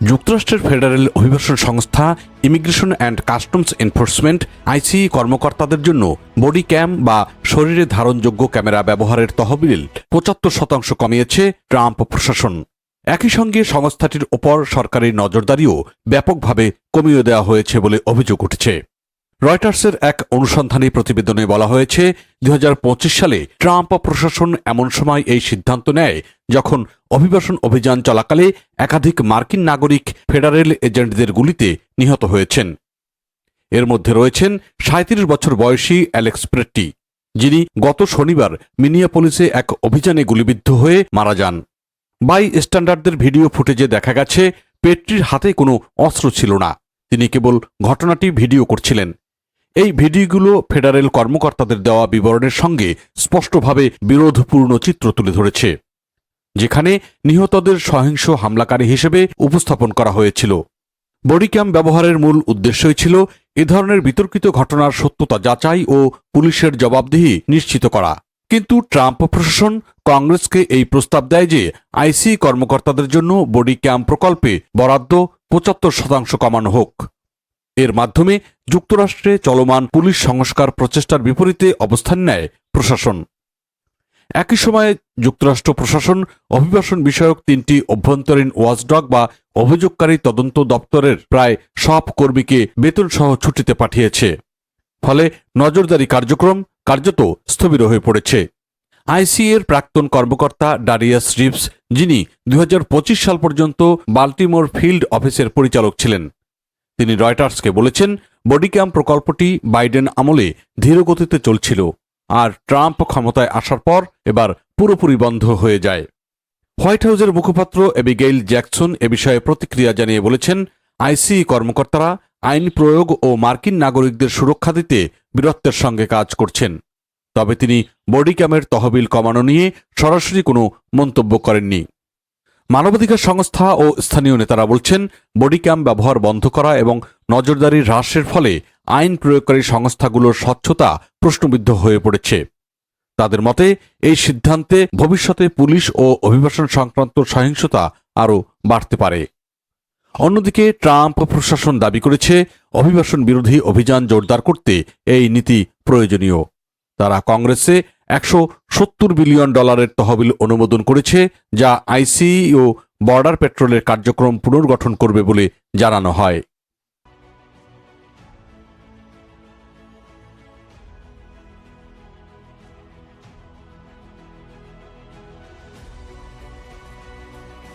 যুক্তরাষ্ট্রের ফেডারেল অভিবাসন সংস্থা immigration and customs enforcement ICE কর্মকর্তাদের জন্য বডি ক্যাম বা শরীরে ধারণযোগ্য ক্যামেরা ব্যবহারের তহবিল পঁচাত্তর শতাংশ কমিয়েছে ট্রাম্প প্রশাসন। একই সঙ্গে সংস্থাটির ওপর সরকারি নজরদারিও ব্যাপকভাবে কমিয়ে দেওয়া হয়েছে বলে অভিযোগ উঠেছে। রয়টার্সের এক অনুসন্ধানী প্রতিবেদনে বলা হয়েছে দু হাজার পঁচিশ সালে ট্রাম্প প্রশাসন এমন সময় এই সিদ্ধান্ত নেয় যখন অভিবাসন অভিযান চলাকালে একাধিক মার্কিন নাগরিক ফেডারেল এজেন্টদের গুলিতে নিহত হয়েছেন। এর মধ্যে রয়েছেন সাঁত্রিশ বছর বয়সী অ্যালেক্স প্রেট্টি, যিনি গত শনিবার মিনিয়াপোলিসে এক অভিযানে গুলিবিদ্ধ হয়ে মারা যান। বাই স্ট্যান্ডার্ডদের ভিডিও ফুটেজে দেখা গেছে পেট্রির হাতে কোনো অস্ত্র ছিল না। তিনি কেবল ঘটনাটি ভিডিও করছিলেন। এই ভিডিওগুলো ফেডারেল কর্মকর্তাদের দেওয়া বিবরণের সঙ্গে স্পষ্টভাবে বিরোধপূর্ণ চিত্র তুলে ধরেছে, যেখানে নিহতদের সহিংস হামলাকারী হিসেবে উপস্থাপন করা হয়েছিল। বডিক্যাম ব্যবহারের মূল উদ্দেশ্যই ছিল এ ধরনের বিতর্কিত ঘটনার সত্যতা যাচাই ও পুলিশের জবাবদিহি নিশ্চিত করা। কিন্তু ট্রাম্প প্রশাসন কংগ্রেসকে এই প্রস্তাব দেয় যে আইসি কর্মকর্তাদের জন্য বডি ক্যাম্প প্রকল্পে বরাদ্দ পঁচাত্তর শতাংশ কমানো হোক। এর মাধ্যমে যুক্তরাষ্ট্রে চলমান পুলিশ সংস্কার প্রচেষ্টার বিপরীতে অবস্থান নেয় প্রশাসন। একই সময়ে যুক্তরাষ্ট্র প্রশাসন অভিবাসন বিষয়ক তিনটি অভ্যন্তরীণ ওয়াচডগ বা অভিযোগকারী তদন্ত দপ্তরের প্রায় সব কর্মীকে বেতনসহ ছুটিতে পাঠিয়েছে। ফলে নজরদারি কার্যক্রম কার্যত স্থবির হয়ে পড়েছে। আইসিএর প্রাক্তন কর্মকর্তা ডারিয়াস রিপস যিনি দু হাজার পঁচিশ সাল পর্যন্ত বাল্টিমোর ফিল্ড অফিসের পরিচালক ছিলেন। তিনি রয়টার্সকে বলেছেন বডিক্যাম প্রকল্পটি বাইডেন আমলে ধীরগতিতে চলছিল আর ট্রাম্প ক্ষমতায় আসার পর এবার পুরোপুরি বন্ধ হয়ে যায়। হোয়াইট হাউসের মুখপাত্র এবিগেইল জ্যাকসন এ বিষয়ে প্রতিক্রিয়া জানিয়ে বলেছেন, আইসি কর্মকর্তারা আইন প্রয়োগ ও মার্কিন নাগরিকদের সুরক্ষা দিতে বীরত্বের সঙ্গে কাজ করছেন। তবে তিনি বডিক্যামের তহবিল কমানো নিয়ে সরাসরি কোনো মন্তব্য করেননি। মানবাধিকার সংস্থা ও স্থানীয় নেতারা বলছেন বডি বডিক্যাম ব্যবহার বন্ধ করা এবং নজরদারি হ্রাসের ফলে আইন প্রয়োগকারী সংস্থাগুলোর স্বচ্ছতা প্রশ্নবিদ্ধ হয়ে পড়েছে। তাদের মতে, এই সিদ্ধান্তে ভবিষ্যতে পুলিশ ও অভিবাসন সংক্রান্ত সহিংসতা আরও বাড়তে পারে। অন্যদিকে, ট্রাম্প প্রশাসন দাবি করেছে, অভিবাসন বিরোধী অভিযান জোরদার করতে এই নীতি প্রয়োজনীয়। তারা কংগ্রেসে একশো সত্তর বিলিয়ন ডলারের তহবিল অনুমোদন করেছে, যা আইসিই ও বর্ডার পেট্রোলের কার্যক্রম পুনর্গঠন করবে বলে জানানো হয়।